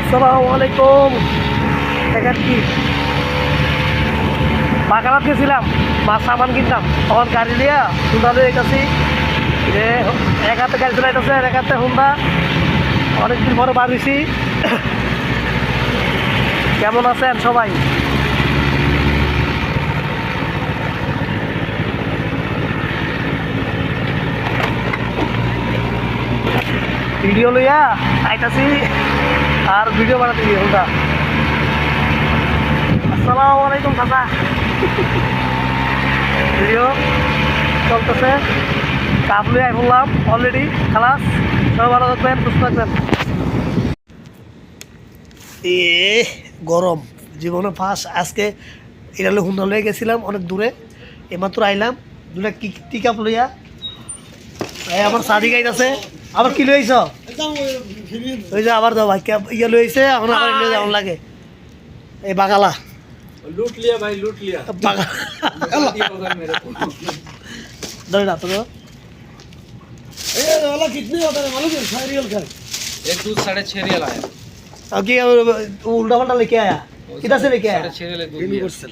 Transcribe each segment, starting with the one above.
আসসালামু আলাইকুম। কি? বাগানাত গেছিলাম মাছ সামান কিনতাম। তখন গাড়ি লিয়া হুন্ডা লিয়ে গেছি যে এক হাতে গাড়ি চালাইতেছে এক হাতে হুন্ডা। অনেকদিন পরে হয়েছি কেমন আছেন সবাই? ভিডিও লইয়া আইতাছি। আর ভিডিও বানাতে গিয়ে হুন্ডা আসসালামু আলাইকুম কাকা ভিডিও চলতেছে। কাপ আই বললাম অলরেডি খালাস। সবাই ভালো থাকবেন, সুস্থ থাকবেন। গরম। জীবনে ফার্স্ট আজকে এটা হুন্ডা লয়ে গেছিলাম, অনেক দূরে। এমাত্র আইলাম। দুটা কি টি কাপ লইয়া আমার সাদি গাইড আছে আবার কি লইছ ওই যে আবার দাও ভাই ক্যাব ইয়ে লইছে এখন আবার এনে যাওয়ার লাগে এই বাগালা लूट लिया भाई लूट लिया বাগালা दिया होगा मेरे को ধরে না তো कितने होता है मालूम है छह रियल का एक दूध साढ़े छह रियल आया अब की उल्टा पल्टा लेके आया किधर से लेके आया साढ़े छह रियल दूध दिया। यूनिवर्सल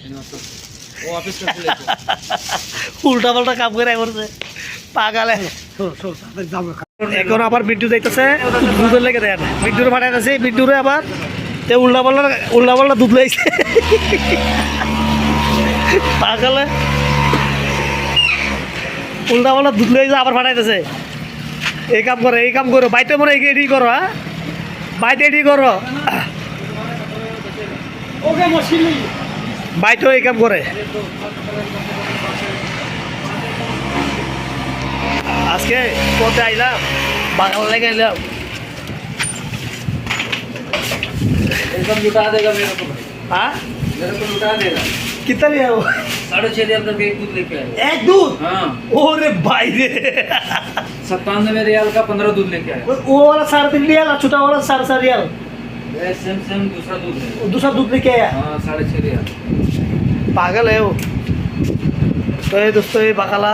वो ऑफिस में से लेके উল্টা পাল্টা কাম করে করছে পাগালে এখন আবার বিদ্যুৎ যাইতেছে দুধের লেগে দেয় না বিদ্যুৎ ফাটাইতেছে বিদ্যুৎ আবার তে উল্টা পাল্লা দুধ লাগছে পাগলে। উল্টা পাল্লা দুধ লাগছে আবার ফাটাইতেছে। এই কাম করো, এই কাম করো। বাইতে মনে হয় এটি করো হ্যাঁ বাইতে এটি করো। বাইতে এই কাম করে। আজকে পথে আইলাম বাগান লেগে আইলাম एकदम लुटा देगा मेरे को भाई হ্যাঁ मेरे को लुटा देगा कितना लिया वो साढ़े छह रियल तक एक दूध लेके आया एक दूध हाँ ओरे भाई रे सत्तानवे रियल का पंद्रह दूध लेके आया वो वाला साढ़े तीन रियल और छोटा वाला साढ़े सात रियल ये सेम सेम दूसरा दूध है वो दूसरा दूध लेके आया हाँ साढ़े छह रियल पागल है वो तो ये दोस्तों ये बकाला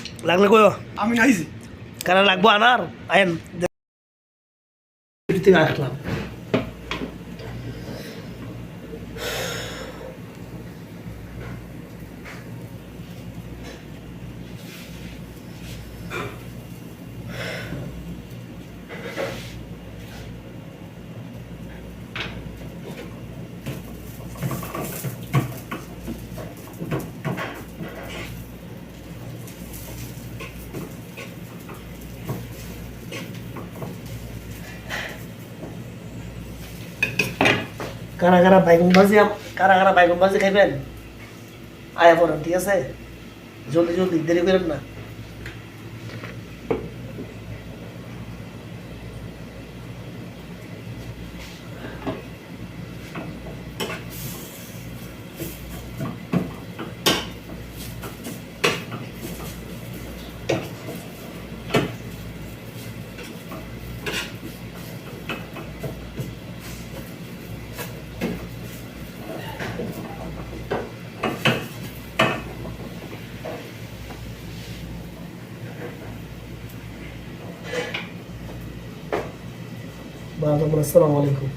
লাগলে কই আমি নাইছি কারা লাগবো আনার? আয়েন। আসলাম কারা কারা বাইগুন ভাজি কারা কারা বাইগুন ভাজি খাইবেন? আয়া পড়েন ঠিক আছে? জলদি জলদি, দেরি করেন না। আসসালামু আলাইকুম।